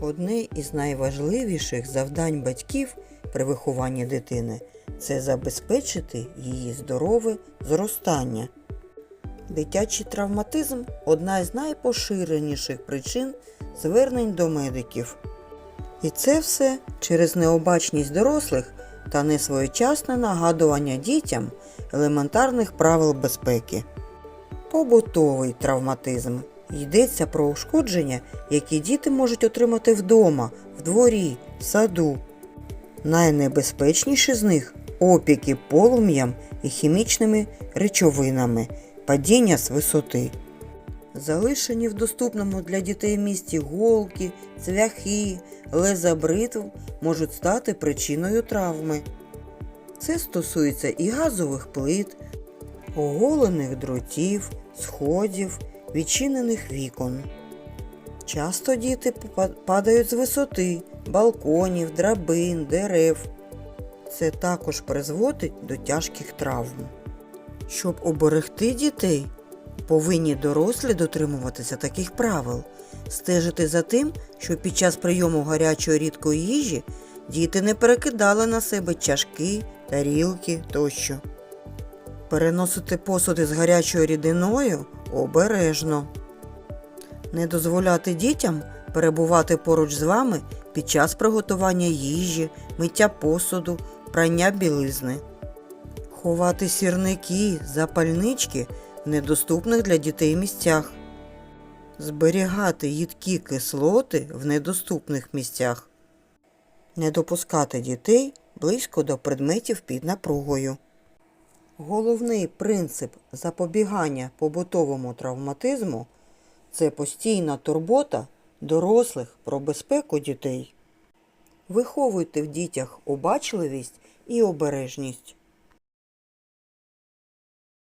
Одне із найважливіших завдань батьків при вихованні дитини це забезпечити її здорове зростання. Дитячий травматизм одна із найпоширеніших причин звернень до медиків. І це все через необачність дорослих та несвоєчасне нагадування дітям елементарних правил безпеки. Побутовий травматизм. Йдеться про ушкодження, які діти можуть отримати вдома, в дворі, в саду. Найнебезпечніші з них опіки полум'ям і хімічними речовинами, падіння з висоти. Залишені в доступному для дітей місті голки, цвяхи, леза бритв можуть стати причиною травми. Це стосується і газових плит, оголених дротів, сходів, відчинених вікон. Часто діти падають з висоти, балконів, драбин, дерев. Це також призводить до тяжких травм. Щоб оберегти дітей, повинні дорослі дотримуватися таких правил, стежити за тим, щоб під час прийому гарячої рідкої їжі діти не перекидали на себе чашки, тарілки тощо. Переносити посуди з гарячою рідиною обережно. Не дозволяти дітям перебувати поруч з вами під час приготування їжі, миття посуду, прання білизни. Ховати сірники, запальнички в недоступних для дітей місцях. Зберігати їдкі кислоти в недоступних місцях. Не допускати дітей близько до предметів під напругою. Головний принцип запобігання побутовому травматизму це постійна турбота дорослих про безпеку дітей. Виховуйте в дітях обачливість і обережність.